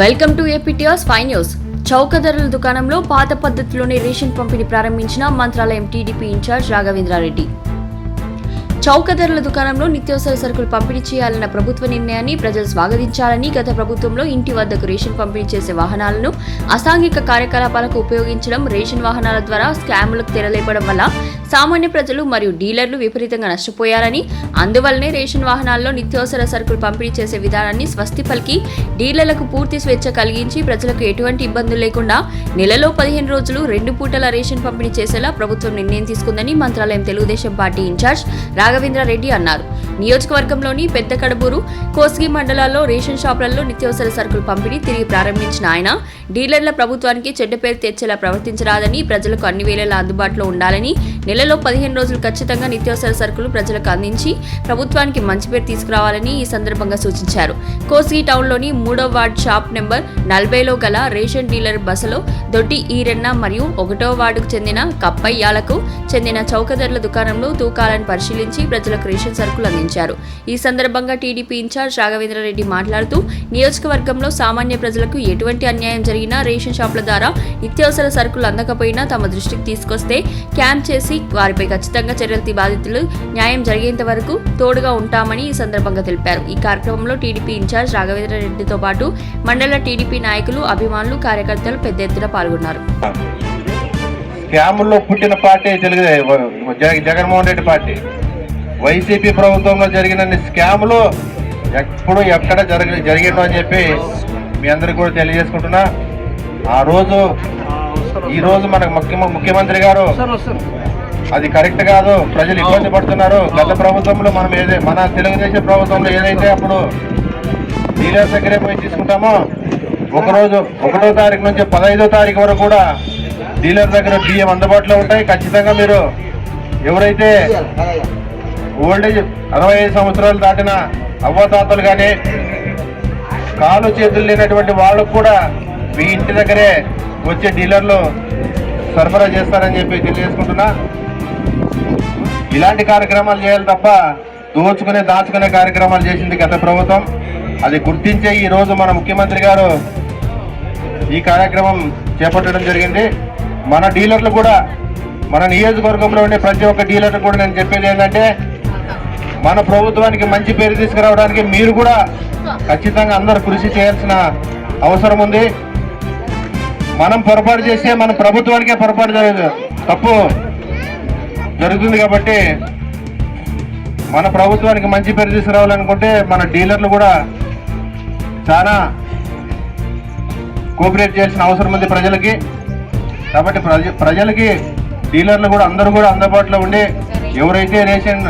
Welcome to APTR five news. చౌక ధరల దుకాణంలో పాత పద్ధతిలోనే రేషన్ పంపిణీ ప్రారంభించిన మంత్రాలయం టీడీపీ ఇన్ఛార్జ్ రాఘవేంద్రారెడ్డి. చౌక ధరల దుకాణంలో నిత్యావసర సరుకులు పంపిణీ చేయాలన్న ప్రభుత్వ నిర్ణయాన్ని ప్రజలు స్వాగతించాలని గత ప్రభుత్వంలో ఇంటి వద్దకు రేషన్ పంపిణీ చేసే వాహనాలను అసాంఘిక కార్యకలాపాలకు ఉపయోగించడం రేషన్ వాహనాల ద్వారా స్కాములకు తెరలేపడం వల్ల సామాన్య ప్రజలు మరియు డీలర్లు విపరీతంగా నష్టపోయారని అందువల్లనే రేషన్ వాహనాల్లో నిత్యావసర సరుకులు పంపిణీ చేసే విధానాన్ని స్వస్తి పలికి డీలర్లకు పూర్తి స్వేచ్ఛ కలిగించి ప్రజలకు ఎటువంటి ఇబ్బందులు లేకుండా నెలలో పదిహేను రోజులు రెండు పూటల రేషన్ పంపిణీ చేసేలా ప్రభుత్వం నిర్ణయం తీసుకుందని మంత్రాలయం తెలుగుదేశం పార్టీ ఇన్ఛార్జ్ రాఘవేంద్రారెడ్డి అన్నారు. నియోజకవర్గంలోని పెద్ద కడబూరు కోస్గి మండలాల్లో రేషన్ షాపులలో నిత్యావసర సరుకులు పంపిణీ తిరిగి ప్రారంభించిన ఆయన డీలర్ల ప్రభుత్వానికి చెడ్డ పేరు తెచ్చేలా ప్రవర్తించరాదని ప్రజలకు అన్ని వేళలా అందుబాటులో ఉండాలని నెలలో పదిహేను రోజులు ఖచ్చితంగా నిత్యావసర సరుకులు ప్రజలకు అందించి ప్రభుత్వానికి మంచి పేరు తీసుకురావాలని ఈ సందర్భంగా సూచించారు. కోసి టౌన్లోని మూడో వార్డ్ షాప్ నెంబర్ నలభైలో గల రేషన్ డీలర్ బసలో దొడ్డి ఈరెన్న మరియు ఒకటో వార్డుకు చెందిన కప్పయ్యాలకు చెందిన చౌకధరల దుకాణంలో తూకాలను పరిశీలించి ప్రజలకు రేషన్ సరుకులు అందించారు. ఈ సందర్భంగా టీడీపీ ఇన్ఛార్జ్ రాఘవేంద్రారెడ్డి మాట్లాడుతూ నియోజకవర్గంలో సామాన్య ప్రజలకు ఎటువంటి అన్యాయం జరిగినా రేషన్ షాపుల ద్వారా నిత్యావసర సరుకులు అందకపోయినా తమ దృష్టికి తీసుకొస్తే క్యాంప్ చేసి వారిపై ఖచ్చితంగా చర్యలు బాధితులు న్యాయం జరిగేంత వరకు తోడుగా ఉంటామని ఈ సందర్భంగా తెలిపారు. ఈ కార్యక్రమంలో టీడీపీ ఇన్ఛార్జ్ రాఘవేంద్ర రెడ్డితో పాటు మండల టీడీపీ నాయకులు అభిమానులు కార్యకర్తలు పెద్ద ఎత్తున పాల్గొన్నారు. క్యాంపుల్లో పుట్టిన party Telugu Jaganmohan Reddy party. YCP ప్రభుత్వంలో జరిగిన స్కాములు ఎప్పుడు ఎక్కడ జరగ జరిగిందో అని చెప్పి మీ అందరికి కూడా తెలియజేసుకుంటున్నా. ఆ రోజు ఈ రోజు మన ముఖ్య ముఖ్యమంత్రి గారు అది కరెక్ట్ కాదు. ప్రజలు ఇబ్బంది పడుతున్నారు. గత ప్రభుత్వంలో మనం ఏదైతే మన తెలుగుదేశం ప్రభుత్వంలో ఏదైతే అప్పుడు డీలర్స్ దగ్గరే పోయి తీసుకుంటామో ఒకరోజు ఒకటో తారీఖు నుంచి పదహైదో తారీఖు వరకు కూడా డీలర్ దగ్గర బియ్యం అందుబాటులో ఉంటాయి. ఖచ్చితంగా మీరు ఎవరైతే ఓల్డేజ్ అరవై ఐదు సంవత్సరాలు దాటిన అవ్వతాతలు కానీ కాలు చేతులు లేనటువంటి వాళ్ళకు కూడా మీ ఇంటి దగ్గరే వచ్చే డీలర్లు సరఫరా చేస్తారని చెప్పి తెలియజేసుకుంటున్నా. ఇలాంటి కార్యక్రమాలు చేయాలి తప్ప దోచుకునే దాచుకునే కార్యక్రమాలు చేసింది గత ప్రభుత్వం. అది గుర్తించే ఈరోజు మన ముఖ్యమంత్రి గారు ఈ కార్యక్రమం చేపట్టడం జరిగింది. మన డీలర్లు కూడా మన నియోజకవర్గంలో ఉండే ప్రతి ఒక్క డీలర్లు కూడా నేను చెప్పేది ఏంటంటే మన ప్రభుత్వానికి మంచి పేరు తీసుకురావడానికి మీరు కూడా ఖచ్చితంగా అందరూ కృషి చేయాల్సిన అవసరం ఉంది. మనం పొరపాటు చేస్తే మన ప్రభుత్వానికే పొరపాటు జరగదు. తప్పు జరుగుతుంది కాబట్టి మన ప్రభుత్వానికి మంచి పేరు తీసుకురావాలనుకుంటే మన డీలర్లు కూడా చాలా కోఆపరేట్ చేయాల్సిన అవసరం ఉంది ప్రజలకి. కాబట్టి ప్రజ ప్రజలకి డీలర్లు కూడా అందరూ కూడా అందుబాటులో ఉండి ఎవరైతే రేషన్